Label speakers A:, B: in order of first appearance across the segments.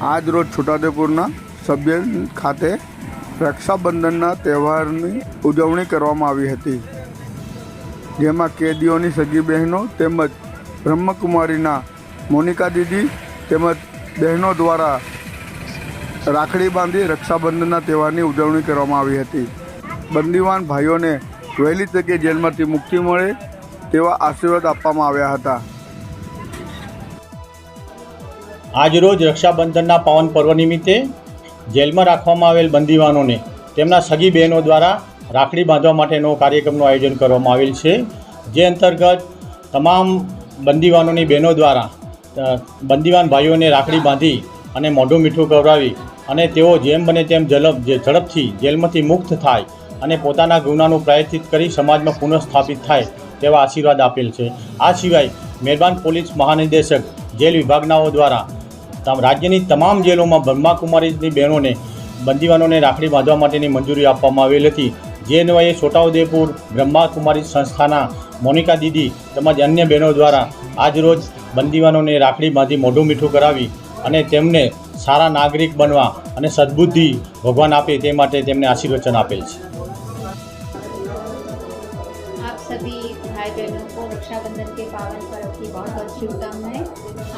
A: આજ રોજ છોટાઉદેપુરના સભ્ય ખાતે રક્ષાબંધનના તહેવારની ઉજવણી કરવામાં આવી હતી. જેમાં કેદીઓની સગી બહેનો તેમજ બ્રહ્મકુમારીના મોનિકા દીદી તેમજ બહેનો દ્વારા રાખડી બાંધી રક્ષાબંધનના તહેવારની ઉજવણી કરવામાં આવી હતી. બંદીવાન ભાઈઓને વહેલી તકે જેલમાંથી મુક્તિ મળે તેવા આશીર્વાદ આપવામાં આવ્યા હતા.
B: આજરોજ રક્ષાબંધનના પાવન પર્વ નિમિત્તે જેલમાં રાખવામાં આવેલ બંદીવાનોને તેમના સગી બહેનો દ્વારા રાખડી બાંધવા માટેનો કાર્યક્રમનું આયોજન કરવામાં આવેલ છે. જે અંતર્ગત તમામ બંદીવાનોની બહેનો દ્વારા બંદીવાન ભાઈઓને રાખડી બાંધી અને મોઢું મીઠું કરાવી અને તેઓ જેમ બને તેમ ઝડપ ઝડપથી જેલમાંથી મુક્ત થાય અને પોતાના ગુનાનું પ્રાયશ્ચિત કરી સમાજમાં પુનઃસ્થાપિત થાય તેવા આશીર્વાદ આપેલ છે. આ સિવાય મહેરબાન પોલીસ મહાનિર્દેશક જેલ વિભાગનાઓ દ્વારા રાજ્યની તમામ જેલોમાં બ્રહ્માકુમારીની બહેનોને, બંદીવાનોને રાખડી બાંધવા માટેની મંજૂરી આપવામાં આવેલ હતી. જે અન્વયે છોટાઉદેપુર બ્રહ્માકુમારી સંસ્થાના મોનિકા દીદી તેમજ અન્ય બહેનો દ્વારા આજરોજ બંદીવાનોને રાખડી બાંધી મોઢું મીઠું કરાવી અને તેમને સારા નાગરિક બનવા અને સદબુદ્ધિ ભગવાન આપે તે માટે તેમને આશીર્વચન આપેલ છે.
C: सभी भाई बहनों को रक्षाबंधन के पावन पर्व की बहुत बहुत शुभकामनाएँ।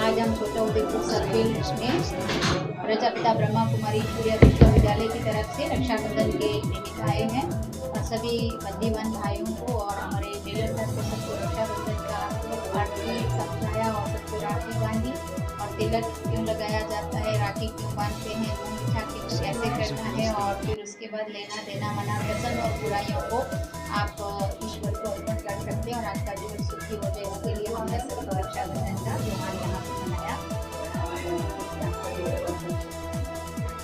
C: आज हम छोटा उदयपुर सर्किल में प्रजापिता ब्रह्मा कुमारी सूर्य विश्वविद्यालय की तरफ़ से रक्षाबंधन के निमित्त आए हैं और सभी बंदीवान भाइयों को और हमारे सर को सबको रक्षाबंधन का आरती समझाया और सबको राखी बांधी। और तिलक क्यों लगाया जाता है राखी क्यों बांधते हैं मुँह मीठा क्यों कैसे करना है और फिर उसके बाद लेना देना मना व्यसन और बुराइयों को आप कर सकते हैं और आपका जीवन सुखी हो जाए इसके लिए हमने सबको रक्षाबंधन का त्यौहार यहाँ पर मनाया